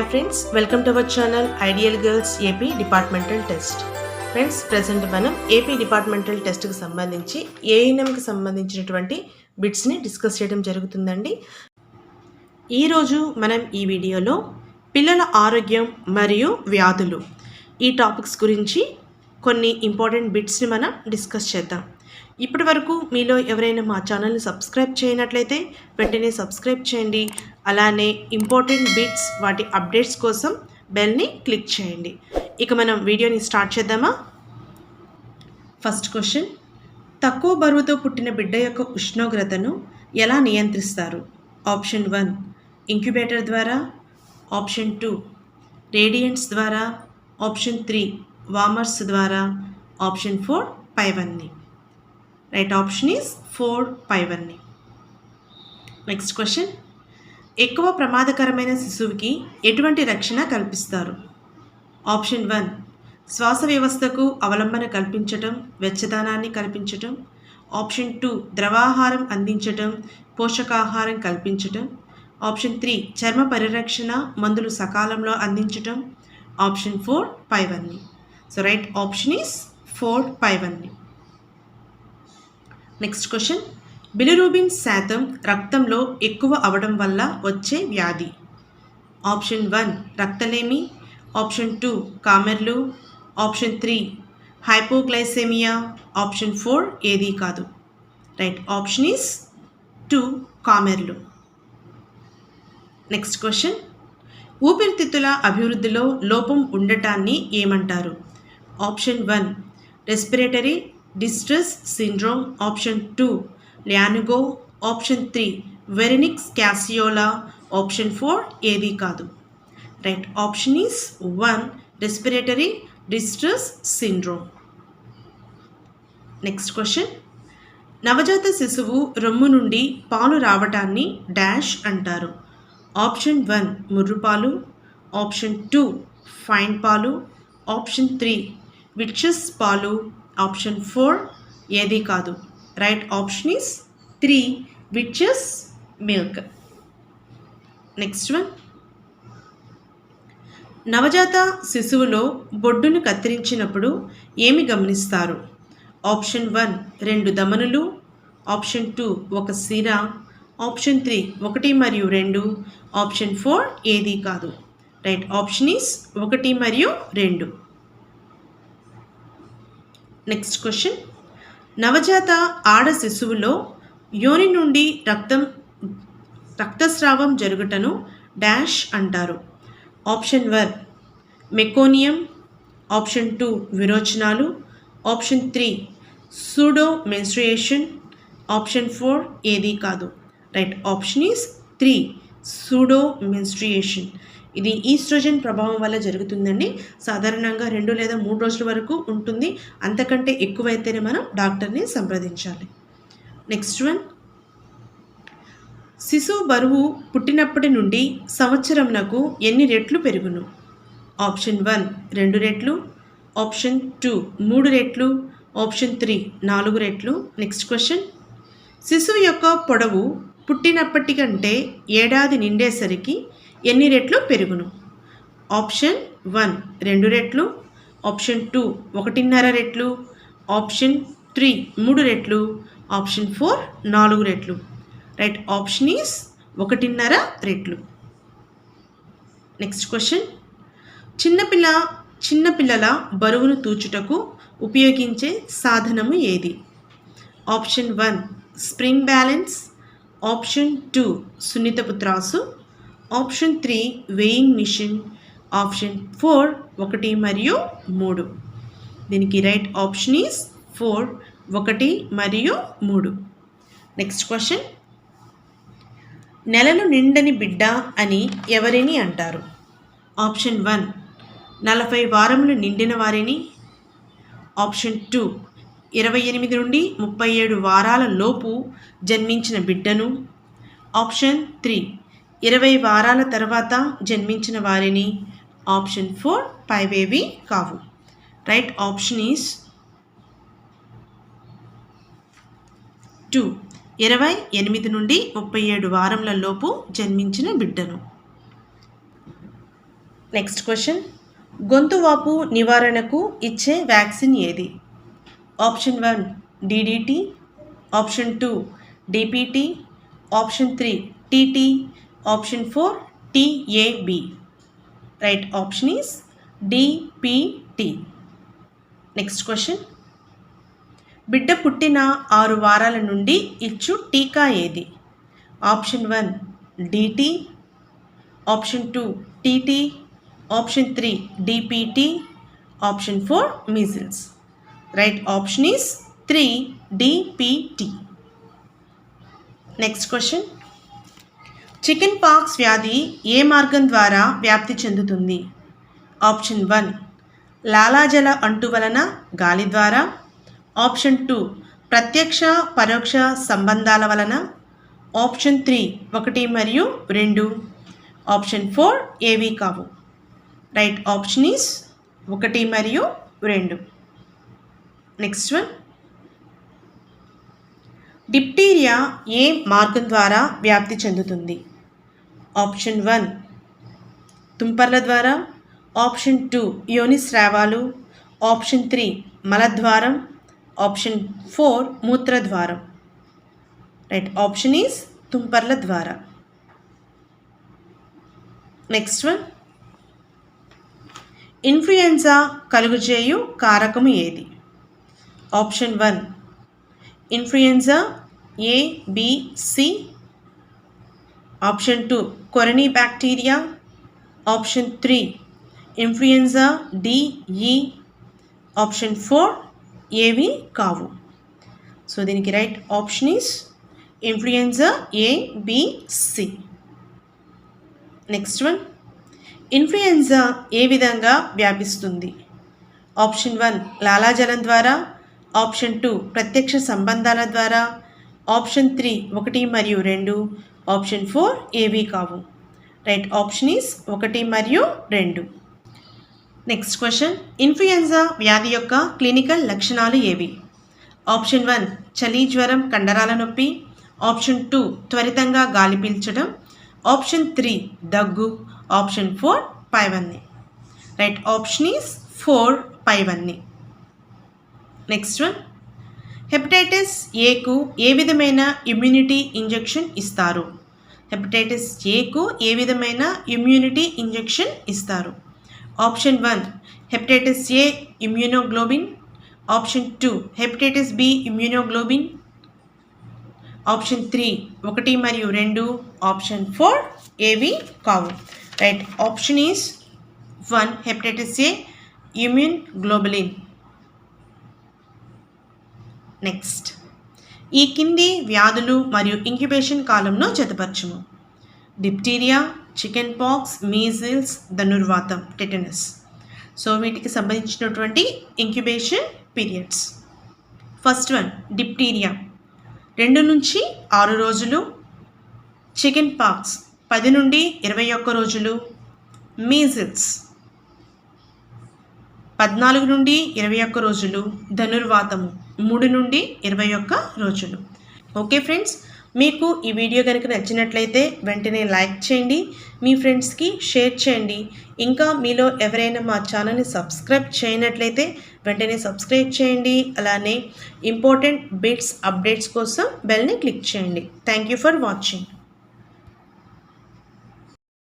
Hi friends welcome to our channel ideal girls AP departmental test friends present మనం AP departmental టెస్ట్కి సంబంధించి ఏఎన్ఎంకి సంబంధించినటువంటి బిట్స్ని discuss చేయడం జరుగుతుందండి. ఈరోజు మనం ఈ వీడియోలో పిల్లల ఆరోగ్యం మరియు వ్యాధులు ఈ టాపిక్స్ గురించి కొన్ని ఇంపార్టెంట్ బిట్స్ని మనం డిస్కస్ చేద్దాం. ఇప్పటి వరకు మీలో ఎవరైనా మా ఛానల్ని సబ్స్క్రైబ్ చేయనట్లయితే వెంటనే సబ్స్క్రైబ్ చేయండి. అలానే ఇంపార్టెంట్ బిట్స్ వాటి అప్డేట్స్ కోసం బెల్ని క్లిక్ చేయండి. ఇక మనం వీడియోని స్టార్ట్ చేద్దామా? First question. తక్కువ బరువుతో పుట్టిన బిడ్డ యొక్క ఉష్ణోగ్రతను ఎలా నియంత్రిస్తారు? ఆప్షన్ వన్ ఇంక్యుబేటర్ ద్వారా. ఆప్షన్ టూ రేడియంట్స్ ద్వారా. ఆప్షన్ త్రీ వామర్స్ ద్వారా. ఆప్షన్ ఫోర్ పైవన్నీ. రైట్ ఆప్షన్ ఈజ్ ఫోర్ పైవన్నీ నెక్స్ట్ క్వశ్చన్ ఎక్కువ ప్రమాదకరమైన శిశువుకి ఎటువంటి రక్షణ కల్పిస్తారు? ఆప్షన్ వన్ శ్వాస వ్యవస్థకు అవలంబన కల్పించటం వెచ్చదనాన్ని కల్పించటం. ఆప్షన్ టూ ద్రవాహారం అందించటం పోషకాహారం కల్పించటం. ఆప్షన్ త్రీ చర్మ పరిరక్షణ మందులు సకాలంలో అందించటం. Option four పైవన్ని so right option is four పైవన్ని next question bilirubin శాతం రక్తంలో ఎక్కువ అవడం వల్ల వచ్చే వ్యాధి. ఆప్షన్ వన్ రక్తలేమి. ఆప్షన్ టూ కామెర్లు. Option three hypoglycaemia option four ఏది కాదు. రైట్ ఆప్షన్ ఈస్ టూ కామెర్లు. నెక్స్ట్ క్వశ్చన్ ఊపిరితిత్తుల అభివృద్ధిలో లోపం ఉండటాన్ని ఏమంటారు? Option one respiratory distress syndrome option two lanugo option three vernix caseosa option four ఏది కాదు. Right option is one respiratory distress syndrome. Next question. నవజాత శిశువు రొమ్ము నుండి పాలు రావటాన్ని డాష్ అంటారు. ఆప్షన్ వన్ ముర్రుపాలు. ఆప్షన్ టూ ఫైన్ పాలు. ఆప్షన్ త్రీ విట్చెస్ పాలు. ఆప్షన్ ఫోర్ ఏది కాదు. Right option is three witches milk next one నవజాత శిశువులో బొడ్డును కత్తిరించినప్పుడు ఏమి గమనిస్తారు? ఆప్షన్ వన్ రెండు దమనులు. ఆప్షన్ టూ ఒక సిర. ఆప్షన్ త్రీ ఒకటి మరియు రెండు. ఆప్షన్ ఫోర్ ఏది కాదు. రైట్ ఆప్షన్ ఈస్ ఒకటి మరియు రెండు. నెక్స్ట్ క్వశ్చన్ నవజాత ఆడ శిశువులో యోని నుండి రక్తం రక్తస్రావం జరుగుటను డాష్ అంటారు. Option one meconium. Option two విరోచనాలు. Option three pseudo menstruation option four ఏది కాదు. Right option is three pseudo menstruation ఇది ఈస్ట్రోజన్ ప్రభావం వల్ల జరుగుతుందండి. సాధారణంగా రెండు లేదా మూడు రోజుల వరకు ఉంటుంది. అంతకంటే ఎక్కువైతేనే మనం డాక్టర్ని సంప్రదించాలి. Next one. శిశువు బరువు పుట్టినప్పటి నుండి సంవత్సరంనకు ఎన్ని రెట్లు పెరుగును? ఆప్షన్ వన్ రెండు రెట్లు. ఆప్షన్ టూ మూడు రెట్లు. ఆప్షన్ త్రీ నాలుగు రెట్లు. Next question. శిశువు యొక్క పొడవు పుట్టినప్పటికంటే ఏడాది నిండేసరికి ఎన్ని రెట్లు? పెరుగును. ఆప్షన్ వన్ రెండు రెట్లు. ఆప్షన్ టూ ఒకటిన్నర రెట్లు. ఆప్షన్ త్రీ మూడు రెట్లు. ఆప్షన్ ఫోర్ నాలుగు రెట్లు. రైట్ ఆప్షన్ ఈస్ ఒకటిన్నర రెట్లు. Next question. చిన్నపిల్ల చిన్నపిల్లల బరువును తూచుటకు ఉపయోగించే సాధనము ఏది? Option one spring balance. Option two సున్నితపు త్రాసు option three weighing machine option four ఒకటి మరియు మూడు. దీనికి రైట్ ఆప్షన్ ఈస్ ఫోర్ ఒకటి మరియు మూడు. నెక్స్ట్ క్వశ్చన్ నెలలు నిండని బిడ్డ అని ఎవరిని అంటారు? ఆప్షన్ వన్ నలభై వారములు నిండిన వారిని. ఆప్షన్ టూ ఇరవై ఎనిమిది నుండి ముప్పై ఏడు వారాల లోపు జన్మించిన బిడ్డను. ఆప్షన్ త్రీ ఇరవై వారాల తర్వాత జన్మించిన వారిని ఆప్షన్ ఫోర్ పైవేవి కావు. Right option is two. ఇరవై ఎనిమిది నుండి ముప్పై ఏడు వారముల లోపు జన్మించిన బిడ్డను. Next question. గొంతు వాపు నివారణకు ఇచ్చే వ్యాక్సిన్ ఏది? Option one DDT option two DPT option three TT option four TAB right option is DPT next question బిడ్డ పుట్టిన ఆరు వారాల నుండి ఇచ్చు టీకా ఏది? Option one DT option two TT option three DPT option four measles right option is three DPT next question chicken pox వ్యాధి ఏ మార్గం ద్వారా వ్యాప్తి చెందుతుంది? ఆప్షన్ వన్ లాలాజల అంటు వలన గాలి ద్వారా. ఆప్షన్ టూ ప్రత్యక్ష పరోక్ష సంబంధాల వలన. ఆప్షన్ త్రీ ఒకటి మరియు రెండు. ఆప్షన్ ఫోర్ ఏవి కావు. రైట్ ఆప్షన్ ఈస్ ఒకటి మరియు రెండు. నెక్స్ట్ వన్ డిప్టీరియా ఏ మార్గం ద్వారా వ్యాప్తి చెందుతుంది? Option one. తుంపర్ల ద్వారా. ఆప్షన్ టూ యోని స్రావాలు ఆప్షన్ త్రీ మలద్వారం. ఆప్షన్ ఫోర్ మూత్రద్వారం. రైట్ ఆప్షన్ ఈస్ తుంపర్ల ద్వారా. Next one. ఇన్ఫ్లుయెన్జా కలుగుచేయు కారకము ఏది? Option one. Influenza A B C option two coryne bacteria option three influenza D E option four ఏవి కావు సో దీనికి right option is influenza ABC next one influenza ఏ విధంగా వ్యాపిస్తుంది? ఆప్షన్ వన్ లాలాజలం ద్వారా. ఆప్షన్ టూ ప్రత్యక్ష సంబంధాల ద్వారా. ఆప్షన్ త్రీ ఒకటి మరియు రెండు. ఆప్షన్ ఫోర్ ఏవి కావు. రైట్ ఆప్షన్ ఈస్ ఒకటి మరియు రెండు. నెక్స్ట్ క్వశ్చన్ ఇన్ఫ్లుయెన్జా వ్యాధి యొక్క క్లినికల్ లక్షణాలు ఏవి? ఆప్షన్ వన్ చలి జ్వరం కండరాల నొప్పి. ఆప్షన్ టూ త్వరితంగా గాలి పీల్చడం. ఆప్షన్ త్రీ దగ్గు. ఆప్షన్ ఫోర్ పైవన్ని. రైట్ ఆప్షన్ ఈస్ ఫోర్ పైవన్ని. నెక్స్ట్ వన్ హెపటైటిస్ ఏకు ఏ విధమైన ఇమ్యూనిటీ ఇంజెక్షన్ ఇస్తారు? హెపటైటిస్ ఏకు ఏ విధమైన ఇమ్యూనిటీ ఇంజెక్షన్ ఇస్తారు? Option one hepatitis A immunoglobulin option two hepatitis B immunoglobulin option three ఒకటి మరియు రెండు. ఆప్షన్ ఫోర్ ఏవి కావు. Right option is one hepatitis A immune globulin next ఈ కింది వ్యాధులు మరియు ఇంక్యుబేషన్ కాలంలో జతపరచుము. డిప్టీరియా చికెన్ పాక్స్ మీజిల్స్ ధనుర్వాతం టెటనస్ సో వీటికి సంబంధించినటువంటి incubation periods. First one diphtheria రెండు నుంచి ఆరు రోజులు. చికెన్ పాక్స్ పది నుండి ఇరవై ఒక్క రోజులు. మీజిల్స్ పద్నాలుగు నుండి ఇరవై ఒక్క రోజులు. ధనుర్వాతము మూడు నుండి ఇరవై ఒక్క రోజులు. ఓకే ఫ్రెండ్స్ మీకు ఈ వీడియో కనుక నచ్చినట్లయితే వెంటనే లైక్ చేయండి మీ ఫ్రెండ్స్కి షేర్ చేయండి. ఇంకా మీలో ఎవరైనా మా ఛానల్ని సబ్స్క్రైబ్ చేయనట్లయితే వెంటనే సబ్స్క్రైబ్ చేయండి. అలానే ఇంపార్టెంట్ బిట్స్ అప్డేట్స్ కోసం బెల్ని క్లిక్ చేయండి. Thank you for watching.